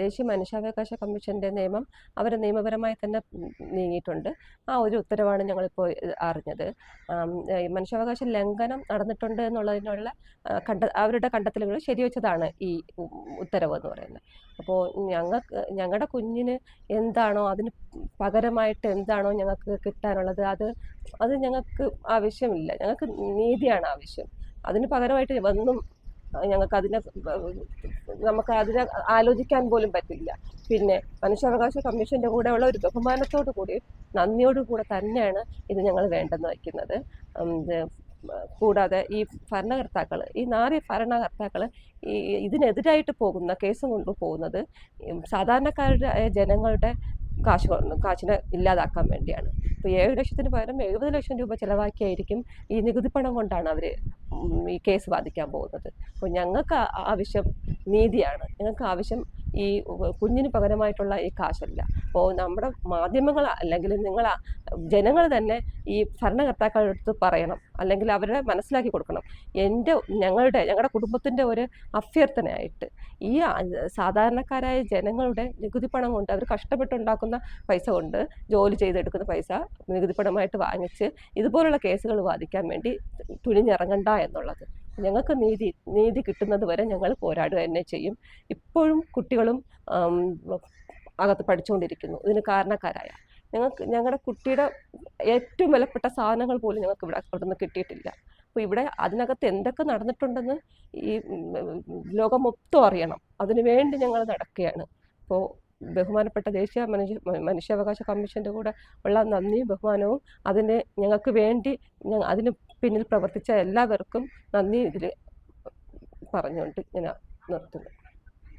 ദേശീയ മനുഷ്യാവകാശ കമ്മീഷന്റെ നിയമം അവർ നിയമപരമായി തന്നെ നീങ്ങിയിട്ടുണ്ട്. ആ ഒരു ഉത്തരവാണ് ഞങ്ങളിപ്പോൾ അറിഞ്ഞത്. മനുഷ്യാവകാശ ലംഘനം നടന്നിട്ടുണ്ട് എന്നുള്ളതിനുള്ള കണ്ട അവരുടെ കണ്ടെത്തലുകൾ ശരിവെച്ചതാണ് ഈ ഉത്തരവ് എന്ന് പറയുന്നത്. അപ്പോൾ ഞങ്ങൾക്ക് ഞങ്ങളുടെ കുഞ്ഞിന് എന്താണോ അതിന് പകരമായിട്ട് എന്താണോ ഞങ്ങൾക്ക് കിട്ടാനുള്ളത് അത് അത് ഞങ്ങൾക്ക് ആവശ്യമില്ല. ഞങ്ങൾക്ക് നീതിയാണ് ആവശ്യം. അതിന് പകരമായിട്ട് ഒന്നും ഞങ്ങൾക്ക് അതിനെ നമുക്ക് അതിനെ ആലോചിക്കാൻ പോലും പറ്റില്ല. പിന്നെ മനുഷ്യാവകാശ കമ്മീഷന്റെ കൂടെയുള്ള ഒരു ബഹുമാനത്തോടു കൂടി നന്ദിയോടു കൂടെ തന്നെയാണ് ഇത് ഞങ്ങൾ വേണ്ടെന്ന് വയ്ക്കുന്നത്. കൂടാതെ ഈ ഭരണകർത്താക്കൾ ഈ നാറിയ ഭരണകർത്താക്കൾ ഈ ഇതിനെതിരായിട്ട് പോകുന്ന കേസ് കൊണ്ടുപോകുന്നത് സാധാരണക്കാരുടെ ജനങ്ങളുടെ കാശ് കാശിനെ ഇല്ലാതാക്കാൻ വേണ്ടിയാണ്. ഇപ്പോൾ ഏഴ് ലക്ഷത്തിന് പകരം എഴുപത് ലക്ഷം രൂപ ചിലവാക്കിയായിരിക്കും ഈ നികുതി പണം കൊണ്ടാണ് അവർ ഈ കേസ് ബാധിക്കാൻ പോകുന്നത്. അപ്പോൾ ഞങ്ങൾക്ക് ആവശ്യം നീതിയാണ്. ഞങ്ങൾക്ക് ആവശ്യം ഈ കുഞ്ഞിന് പകരമായിട്ടുള്ള ഈ കാശല്ല. അപ്പോൾ നമ്മുടെ മാധ്യമങ്ങൾ അല്ലെങ്കിൽ നിങ്ങൾ ജനങ്ങൾ തന്നെ ഈ ഭരണകർത്താക്കളുടെ അടുത്ത് പറയണം. അല്ലെങ്കിൽ അവരെ മനസ്സിലാക്കി കൊടുക്കണം. എന്റെ ഞങ്ങളുടെ ഞങ്ങളുടെ കുടുംബത്തിന്റെ ഒരു അഭ്യർത്ഥനയായിട്ട് ഈ സാധാരണക്കാരായ ജനങ്ങളുടെ നികുതി പണം കൊണ്ട് അവർ കഷ്ടപ്പെട്ടുണ്ടാക്കുന്ന പൈസ കൊണ്ട് ജോലി ചെയ്തെടുക്കുന്ന പൈസ നികുതി പണമായിട്ട് വാങ്ങിച്ച് ഇതുപോലുള്ള കേസുകൾ വാദിക്കാൻ വേണ്ടി തുനിഞ്ഞിറങ്ങണ്ട എന്നുള്ളത്. ഞങ്ങൾക്ക് നീതി നീതി കിട്ടുന്നത് വരെ ഞങ്ങൾ പോരാടുക തന്നെ ചെയ്യും. ഇപ്പോഴും കുട്ടികളും അകത്ത് പഠിച്ചുകൊണ്ടിരിക്കുന്നു ഇതിന് കാരണക്കാരായ. ഞങ്ങൾക്ക് ഞങ്ങളുടെ കുട്ടിയുടെ ഏറ്റവും വിലപ്പെട്ട സാധനങ്ങൾ പോലും ഞങ്ങൾക്ക് ഇവിടെ അവിടുന്ന് കിട്ടിയിട്ടില്ല. അപ്പോൾ ഇവിടെ അതിനകത്ത് എന്തൊക്കെ നടന്നിട്ടുണ്ടെന്ന് ഈ ലോകം മൊത്തം അറിയണം. അതിനു വേണ്ടി ഞങ്ങൾ നടക്കുകയാണ്. അപ്പോൾ ബഹുമാനപ്പെട്ട ദേശീയ മനുഷ്യ മനുഷ്യാവകാശ കമ്മീഷന്റെ കൂടെ ഉള്ള നന്ദിയും ബഹുമാനവും അതിന് ഞങ്ങൾക്ക് വേണ്ടി അതിന് പിന്നിൽ പ്രവർത്തിച്ച എല്ലാവർക്കും നന്ദി ഇതിൽ പറഞ്ഞുകൊണ്ട് ഞാൻ നിർത്തുന്നു.